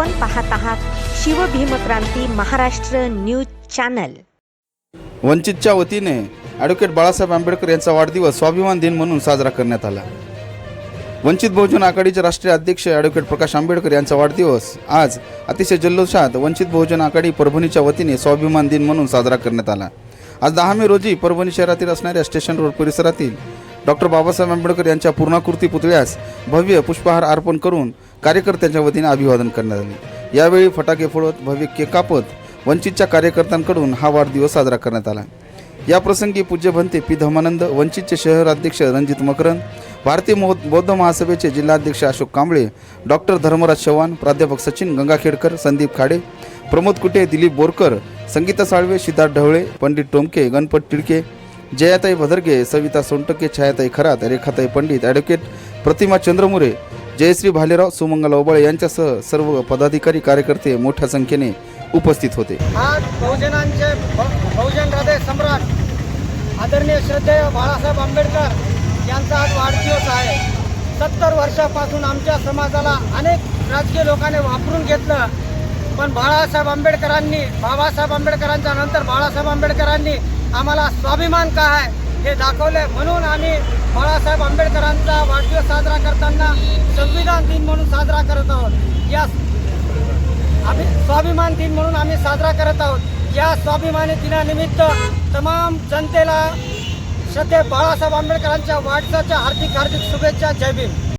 आपण पाहत आहात शिवभीमक्रांती महाराष्ट्र न्यूज चॅनल. वंचितच्या वतीने ॲडव्होकेट बाळासाहेब आंबेडकर यांचा वाढदिवस स्वाभिमान दिन म्हणून साजरा करण्यात आला. वंचित बहुजन आघाडीचे राष्ट्रीय अध्यक्ष ॲडव्होकेट प्रकाश आंबेडकर यांचा वाढदिवस आज अतिशय जल्लोषात वंचित बहुजन आघाडी परभणीच्या वतीने स्वाभिमान दिन म्हणून साजरा करण्यात आला. आज दहा मे रोजी परभणी शहरातील असणाऱ्या स्टेशन रोड परिसरातील डॉक्टर बाबासाहेब आंबेडकर यांच्या पूर्णाकृती पुतळ्यास भव्य पुष्पहार अर्पण करून कार्यकर्त्यांच्या वतीने अभिवादन करण्यात आले. यावेळी फटाके फोडत भव्य केक कापत वंचितच्या कार्यकर्त्यांकडून हा वाढदिवस साजरा करण्यात आला. या प्रसंगी पूज्य भंते पी धमानंद वंचितचे शहराध्यक्ष रणजित मकरन भारतीय बौद्ध महासभेचे जिल्हाध्यक्ष अशोक कांबळे डॉक्टर धर्मराज चव्हाण प्राध्यापक सचिन गंगाखेडकर संदीप खाडे प्रमोद कुटे दिलीप बोरकर संगीता साळवे सिद्धार्थ ढवळे पंडित टोमके गणपत टिळके जयाताई भदरगे सविता सोनटके छायाताई खरात रेखाताई पंडित ॲडव्होकेट प्रतिमा चंद्रमुरे जयश्री भालेराव सुमंगल ओबळे यांच्यासह सर्व पदाधिकारी कार्यकर्ते मोठ्या संख्येने उपस्थित होते. आज बहुजनांचे बहुजन हृदय सम्राट आदरणीय श्रद्धेय बाळासाहेब आंबेडकर यांचा आज वाढदिवस आहे. सत्तर वर्षापासून आमच्या समाजाला अनेक राजकीय लोकांनी वापरून घेतलं. पण बाळासाहेब आंबेडकरांनी बाबासाहेब आंबेडकरांच्या नंतर बाळासाहेब आंबेडकरांनी आम्हाला स्वाभिमान काय आहे हे दाखवले म्हणून आम्ही बाळासाहेब आंबेडकरांचा वाढदिवस साजरा करताना संविधान दिन म्हणून साजरा करत आहोत. या आम्ही स्वाभिमान दिन म्हणून आम्ही साजरा करत आहोत. या स्वाभिमानी दिनानिमित्त तमाम जनतेला श्रद्धे बाळासाहेब आंबेडकरांच्या वाढदिवसाच्या हार्दिक हार्दिक शुभेच्छा. जय भीम.